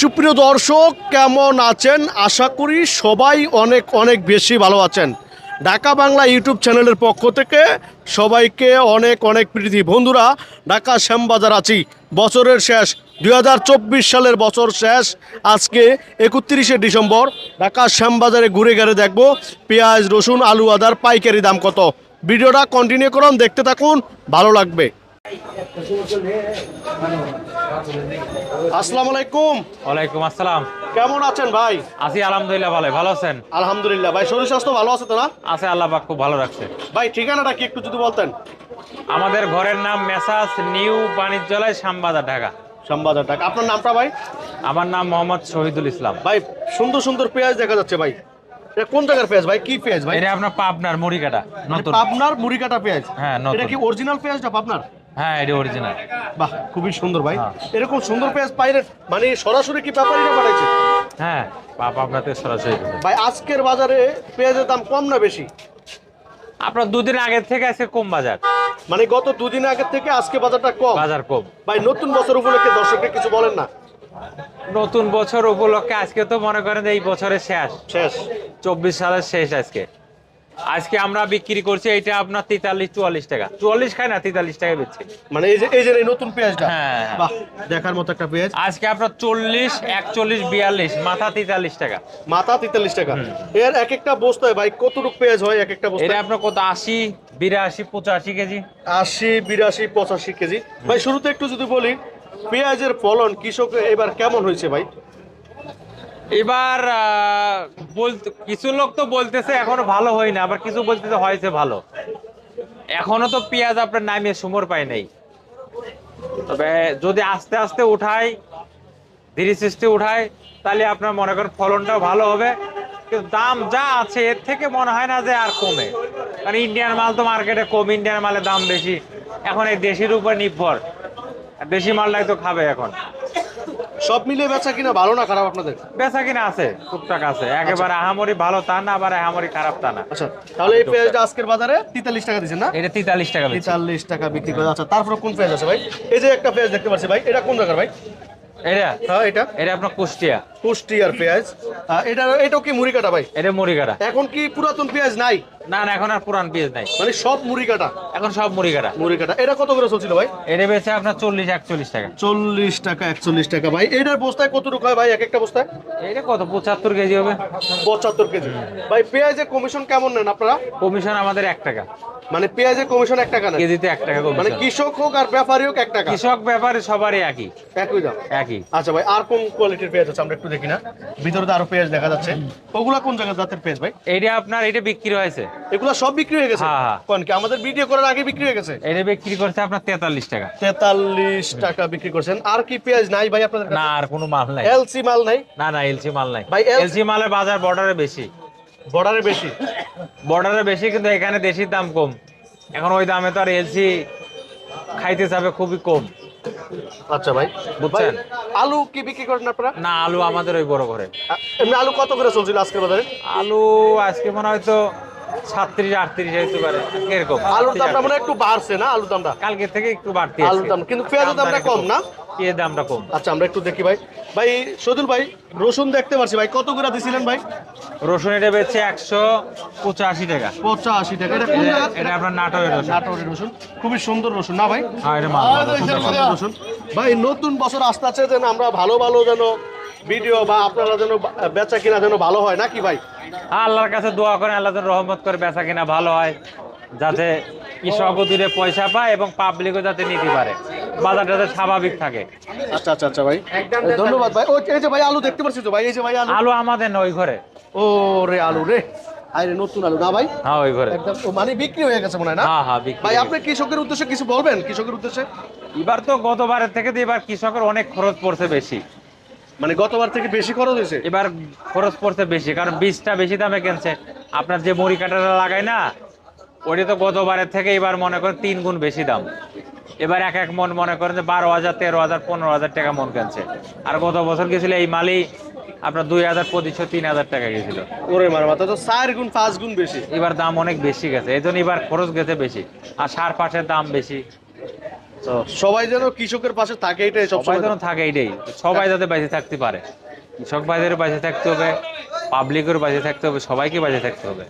সুপ্রিয় দর্শক, কেমন আছেন? আশা করি সবাই অনেক অনেক বেশি ভালো আছেন। ঢাকা বাংলা ইউটিউব চ্যানেলের পক্ষ থেকে সবাইকে অনেক অনেক প্রীতি। বন্ধুরা, ঢাকা শ্যামবাজার আছি। বছরের শেষ দু হাজার চব্বিশ সালের বছর শেষ। আজকে একত্রিশে ডিসেম্বর। ঢাকা শ্যামবাজারে ঘুরে ঘুরে দেখব পেঁয়াজ, রসুন, আলু, আদার পাইকারি দাম কত। ভিডিওটা কন্টিনিউ করুন, দেখতে থাকুন, ভালো লাগবে। আসসালামু আলাইকুম। ওয়ালাইকুম আসসালাম। কেমন আছেন ভাই? আছি আলহামদুলিল্লাহ ভালো। ভালো আছেন? আলহামদুলিল্লাহ। ভাই শরীর স্বাস্থ্য ভালো আছে তো না? আছে আল্লাহ পাক খুব ভালো রাখছে। ভাই ঠিকানাটা কি একটু যদি বলতেন? আমাদের ঘরের নাম মেসাস নিউ বাণিজ্যালয় শ্যামবাজার ঢাকা। শ্যামবাজার টাকা আপনার নামটা ভাই? আমার নাম মোহাম্মদ শহীদুল ইসলাম। ভাই সুন্দর সুন্দর পেঁয়াজ দেখা যাচ্ছে ভাই। এটা কোন জায়গার পেঁয়াজ ভাই? কি পেঁয়াজ ভাই? এটা আপনার পাবনার মুড়ি কাটা নতুন। পাবনার মুড়ি কাটা পেঁয়াজ। হ্যাঁ। এটা কি অরিজিনাল পেঁয়াজটা পাবনার? হ্যাঁ এটা অরিজিনাল বাহ খুবই সুন্দর ভাই। হ্যাঁ। এরকম সুন্দর পেঁয়াজ পাইলে মানে সরাসরি কি ব্যাপারীরা পাঠাইছে হ্যাঁ আপনার থেকে সরাসরি ভাই আজকের বাজারে পেঁয়াজের দাম কম না বেশি? আপনার দুদিন আগের থেকে আজকে কম বাজার। মানে গত দুদিন আগের থেকে আজকে বাজারটা কম। বাজার কম। ভাই নতুন বছর উপলক্ষে দর্শককে কিছু বলেন না। নতুন বছর উপলক্ষে আজকে তো মনে করেন এই বছরের শেষ। শেষ। চব্বিশ সালের শেষ আজকে। আজকে আমরা বিক্রি করছি এটা আপনার তেতাল্লিশ চুয়াল্লিশ টাকা। চুয়াল্লিশ খায় না তেতাল্লিশ টাকা বেচছি। মানে এই যে এই যে নতুন পেঁয়াজটা? হ্যাঁ। দেখার মতো একটা পেঁয়াজ। আজকে আপনার চল্লিশ একচল্লিশ বিয়াল্লিশ মাথা তেতাল্লিশ টাকা। মাথা তেতাল্লিশ টাকা। এর এক একটা বস্তায় ভাই কতটুকু পেঁয়াজ হয় এক একটা এটা আপনার কত আশি বিরাশি পঁচাশি কেজি? আশি বিরাশি পঁচাশি কেজি। ভাই শুরুতে একটু যদি বলি পেঁয়াজের ফলন কৃষক এবার কেমন হয়েছে ভাই? এবার কিছু লোক তো বলতেছে এখনও ভালো হয় না আবার কিছু বলতেছে হয়েছে ভালো। এখনও তো পেঁয়াজ আপনার নামিয়ে সুমর পায় নাই। তবে যদি আস্তে আস্তে উঠায়, ধীরে সুস্থে উঠায়, তাহলে আপনার মনে করেন ফলনটাও ভালো হবে। কিন্তু দাম যা আছে, এর থেকে মনে হয় না যে আর কমে। কারণ ইন্ডিয়ান মাল তো মার্কেটে কম, ইন্ডিয়ান মালের দাম বেশি। এখন এই দেশির উপর নির্ভর। দেশি মালটাই তো খাবে এখন। সব মিলিয়ে বেচা কিনা ভালো না খারাপ আপনাদের? বেচা কিনা আছে টুকটাক আছে। একেবারে আহামরি ভালো তা না আবার আহামরি খারাপ তা না। আচ্ছা তাহলে এই পেঁয়াজটা আজকের বাজারে তেতাল্লিশ টাকা দিচ্ছেন না? এটা তেতাল্লিশ টাকা বেচি। তেতাল্লিশ টাকা বিক্রি করে। আচ্ছা তারপরে কোন পেঁয়াজ আছে ভাই? এই যে একটা পেঁয়াজ দেখতে পাচ্ছি ভাই এটা কোন জায়গার ভাই? এটা? হ্যাঁ এটা। এটা আপনার কুষ্টিয়া। কুষ্টিয়ার পেঁয়াজ। এটা এটাও কি মুড়ি কাটা ভাই? এটা মুড়ি কাটা। এখন কি পুরাতন পেঁয়াজ নাই? না না এখন আর পুরান পেঁয়াজ নাই। মানে সব মুড়ি কাটা? এখন সব মুড়ি কাটা। মুড়ি কাটা। এটা কত করে চলছিল ভাই? এটা বেচে আপনার চল্লিশ একচল্লিশ টাকা। চল্লিশ টাকা একচল্লিশ টাকা ভাই। এটার বস্তায় কতটুকু হয় ভাই? এক একটা বস্তায়? এটা কত? পঁচাত্তর কেজি হবে। পঁচাত্তর কেজি। ভাই পেঁয়াজের কমিশন কেমন নেন আপনারা? কমিশন আমাদের এক টাকা। মানে পেঁয়াজের কমিশন এক টাকা নেন কেজিতে এক টাকা মানে কৃষক হোক আর ব্যাপারী হোক এক টাকা। কৃষক ব্যাপারে সবারই একই। একই দাম? একই। আচ্ছা ভাই আর কোন কোয়ালিটির পেঁয়াজ আছে? আমরা একটু দেখি না। ভিতরে তো আরও পেঁয়াজ দেখা যাচ্ছে। ওগুলা কোন জায়গার জাতের পেঁয়াজ ভাই? এইটা আপনার এটা বিক্রি হয়েছে। এগুলা সব বিক্রি হয়ে গেছে? হ্যাঁ, হ্যাঁ। কোন কি? আমাদের ভিডিও করার আগে বিক্রি হয়ে গেছে? এটা বিক্রি করছে আপনার তেতাল্লিশ টাকা। তেতাল্লিশ টাকা বিক্রি করছেন। আর কি পেঁয়াজ নাই ভাই আপনাদের না আর কোনো মাল নাই। এলসি মাল নাই? না না এলসি মাল নাই। ভাই, এলসি মালের বাজার বর্ডারে বেশি। বর্ডারে বেশি? বর্ডারে বেশি কিন্তু এখানে দেশির দাম কম। এখন ওই দামে তো আর এলসি খাইতে যাবে খুবই কম। আচ্ছা ভাই। বুঝছেন? আলু কি বিক্রি করেন আপনারা? না আলু আমাদের ওই বড় ঘরে। এমনি আলু কত করে চলছিল আজকে বাজারে? আলু আজকে মনে হয় তো সাতত্রিশ আটত্রিশ হইতে পারে এরকম। আলুর দামটা মনে একটু বাড়ছে না আলুর দামটা? কালকে থেকে একটু বাড়তি আলুর দাম কিন্তু পেঁয়াজের দামটা কম না? পেঁয়াজের দামটা কম। আচ্ছা আমরা একটু দেখি ভাই। ভাই সজুল ভাই রসুন দেখতে পাচ্ছি ভাই কত করে দিছিলেন ভাই? রসুন এটা বেচছে একশো পঁচাশি টাকা। পঁচাশি টাকা। এটা কোন জায়গা এটা আপনার নাটোরের রসুন। নাটোরের রসুন। খুবই সুন্দর রসুন না ভাই? হ্যাঁ এটা মাল রসুন। ভাই নতুন বছর আসতে আছে যেন আমরা ভালো ভালো যেন ভিডিও বা আপনারা যেন বেচা কিনা যেন ভালো হয় নাকি ভাই? আল্লাহর কাছে দোয়া করেন আল্লাহ যেন রহমত করে বেচা কিনা ভালো হয় যাতে কৃষকও দূরে পয়সা পায় এবং পাবলিকও যাতে নিতে পারে। বাজারটা যাতে স্বাভাবিক থাকে। আচ্ছা আচ্ছা আচ্ছা ভাই। ধন্যবাদ ভাই। ও এই যে ভাই আলু দেখতে পাচ্ছি তো ভাই? এই যে ভাই আলু। আলু আমাদের না ওই ঘরে। ও রে আলু রে। আরে নতুন আলু। না ভাই? হ্যাঁ ওই ঘরে। একদম। ও মানে বিক্রি হয়ে গেছে মনে হয় না? হ্যাঁ হ্যাঁ বিক্রি ভাই আপনি কৃষকের উদ্দেশ্যে কিছু বলবেন? কৃষকের উদ্দেশ্যে? এবার তো গতবারের থেকে তো এবার কৃষকের অনেক খরচ পড়ছে বেশি। মানে গতবার থেকে বেশি খরচ হয়েছে? এবার খরচ পড়ছে বেশি কারণ বীজটা বেশি দামে কিনছে। আপনার যে মুড়ি কাটাটা লাগায় না ওটা তো গতবারের থেকে এবার মনে করেন তিন গুণ বেশি দাম। এবার এক এক মন মনে করেন যে বারো হাজার তেরো হাজার পনেরো হাজার টাকা মন কিনছে। আর গত বছর গেছিল এই মালি আপনার দুই হাজার পঁচিশশো তিন হাজার টাকা গেছিল। ওরে মার মাথা তো চার গুণ পাঁচ গুণ বেশি। এবার দাম অনেক বেশি গেছে এই জন্য এবার খরচ গেছে বেশি। আর সার পাশের দাম বেশি। সবাই যেন কৃষকের পাশে থাকে এটাই সবাই যেন থাকে এটাই। সবাই যাতে বাইরে থাকতে পারে। কৃষক ভাইদের বাইরে থাকতে হবে পাবলিকের বাইরে থাকতে হবে সবাইকে বাইরে থাকতে হবে।